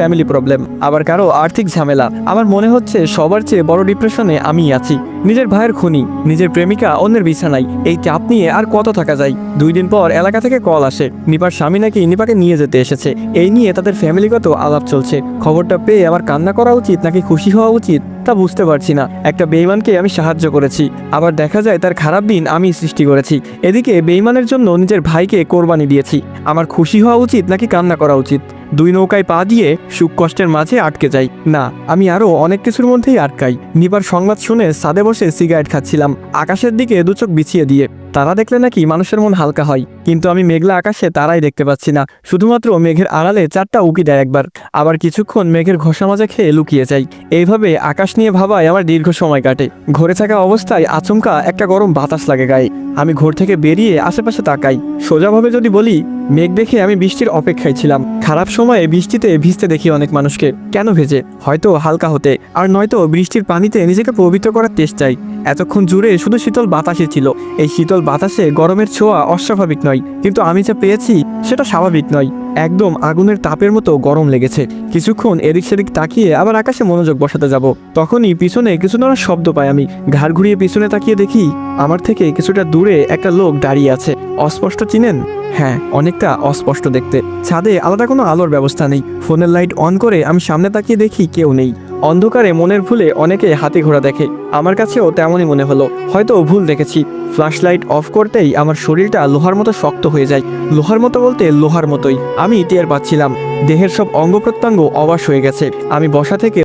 Family problem আবার কারও আর্থিক ঝামেলা। আমার মনে হচ্ছে সবার চেয়ে বড় ডিপ্রেশনে আমি আছি। নিজের ভাইয়ের খুনি, নিজের প্রেমিকা অন্যের বিছানায়। এই চাপ নিয়ে আর কত থাকা যায়? দুই দিন পর এলাকা থেকে কল আসে। নিপার স্বামী নাকি নিপাকে নিয়ে যেতে এসেছে। এই নিয়ে তাদের ফ্যামিলিগত আলাপ চলছে। খবরটা পেয়ে আমার কান্না করা উচিত নাকি খুশি হওয়া উচিত? তা বুঝতে পারছি না। একটা বেইমানকে আমি সাহায্য করেছি। আবার দেখা যায় তার খারাপ দিন আমি সৃষ্টি করেছি। এদিকে বেইমানের জন্য নিজের ভাইকে কোরবানি দিয়েছি। আমার খুশি হওয়া উচিত নাকি কান্না করা উচিত? দুই নৌকায় পা দিয়ে সুখ কষ্টের মাঝে আটকে যাই। না, আমি আরও অনেক কিছুর মধ্যেই আটকাই। নিবার সংবাদ শুনে সাদে বসে সিগারেট খাচ্ছিলাম। আকাশের দিকে দুচোখ বিছিয়ে দিয়ে। তারা দেখলে নাকি মানুষের মন হালকা হয়, কিন্তু আমি মেঘলা আকাশে তারাই দেখতে পাচ্ছি না। শুধুমাত্র মেঘের আড়ালে চারটা উকি দেয় একবার। আবার কিছুক্ষণ মেঘের ঘষা মাজা খেয়ে লুকিয়ে যাই এইভাবে আকাশ নিয়ে ভাবায় আমার দীর্ঘ সময় কাটে। ঘরে থাকা অবস্থায় আচমকা একটা গরম বাতাস লাগে গায়ে। আমি ঘর থেকে বেরিয়ে আশেপাশে তাকাই। সোজাভাবে যদি বলি মেঘ দেখে আমি বৃষ্টির অপেক্ষায় ছিলাম। খারাপ সময়ে বৃষ্টিতে ভিজতে দেখি অনেক মানুষকে। কেন ভেজে? হয়তো হালকা হতে। আর নয়তো বৃষ্টির পানিতে নিজেকে পবিত্র করার চেষ্টায় এতক্ষণ জুড়ে শুধু শীতল বাতাসে ছিল। এই শীতল বাতাসে গরমের ছোঁয়া অস্বাভাবিক নয়। কিন্তু আমি যা পেয়েছি, সেটা স্বাভাবিক নয়। একদম আগুনের তাপের মতো গরম লেগেছে। কিছুক্ষণ এদিক সেদিক তাকিয়ে আবার আকাশে মনোযোগ বসাতে যাব। তখনই পিছনে কিছু নড়া শব্দ পাই আমি। ঘাড় ঘুরিয়ে পিছনে তাকিয়ে দেখি আমার থেকে কিছুটা দূরে একটা লোক দাঁড়িয়ে আছে। অস্পষ্ট চিনেন? হ্যাঁ অনেকটা অস্পষ্ট দেখতে। ছাদে আলাদা কোনো আলোর ব্যবস্থা নেই। ফোনের লাইট অন করে আমি সামনে তাকিয়ে দেখি কেউ নেই। অন্ধকারে মনের ভুলে অনেকে হাতি ঘোড়া দেখে। আমার কাছেও তেমনই মনে হলো। হয়তো ভুল দেখেছি। ফ্ল্যাশ লাইট অফ করতেই আমার শরীরটা লোহার মতো শক্ত হয়ে যায়। লোহার মতো বলতে লোহার মতোই। আমি টের পাচ্ছিলাম। দেহের সব অঙ্গ প্রত্যঙ্গ অবাস হয়ে গেছে। আমি বসা থেকে